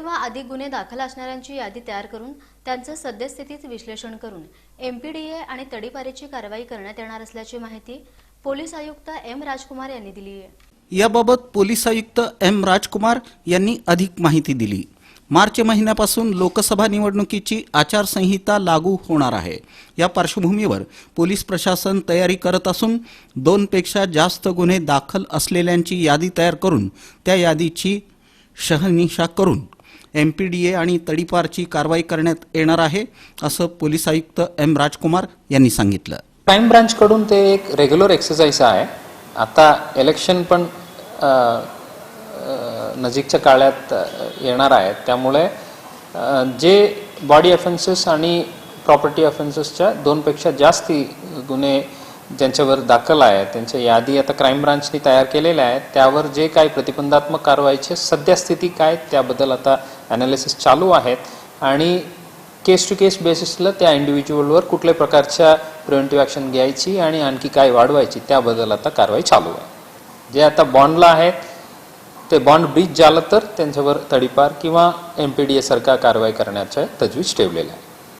किंवा अधिक गुन्हे दाखल असणाऱ्यांची यादी तयार करून त्यांचं सद्यस्थितीत विश्लेषण करून एमपीडीए आणि तडीपारीची कारवाई करण्यात येणार असल्याची माहिती पोलीस आयुक्त एम राजकुमार यांनी दिली आहे. याबाबत पोलीस आयुक्त एम राजकुमार यांनी अधिक माहिती दिली. मार्च महिन्यापासून लोकसभा निवडणुकीची आचारसंहिता लागू होणार आहे. या पार्श्वभूमीवर पोलीस प्रशासन तयारी करत असून दोनपेक्षा जास्त गुन्हे दाखल असलेल्यांची यादी तयार करून त्या यादीची शहनिशा करून एम पी डी ए आणि तडीपारची कारवाई करण्यात येणार आहे असं पोलीस आयुक्त एम राजकुमार यांनी सांगितलं. क्राईम ब्रांचकडून ते एक रेग्युलर एक्सरसाइज आहे. आता इलेक्शन पण नजीकच्या काळात येणार आहे. त्यामुळे जे बॉडी ऑफेन्सेस आणि प्रॉपर्टी ऑफेन्सेसच्या दोनपेक्षा जास्ती गुन्हे ज्यांच्यावर दाखल आहे त्यांच्या यादी आता क्राईम ब्रांचने तयार केलेल्या आहेत त्यावर जे काही प्रतिबंधात्मक कारवाईचे सद्यस्थिती काय त्याबद्दल आता ॲनालिसिस चालू आहेत. आणि केस टू केस बेसिसला त्या इंडिव्हिज्युअलवर कुठल्या प्रकारच्या प्रिव्हेंटिव्ह ॲक्शन घ्यायची आणि आणखी काय वाढवायची त्याबद्दल आता कारवाई चालू आहे. जे आता बॉन्डला आहेत ते बॉन्ड ब्रीच झालं तर त्यांच्यावर तडीपार किंवा एम पी डी एसारखा कारवाई करण्याच्या तजवीज ठेवलेल्या आहे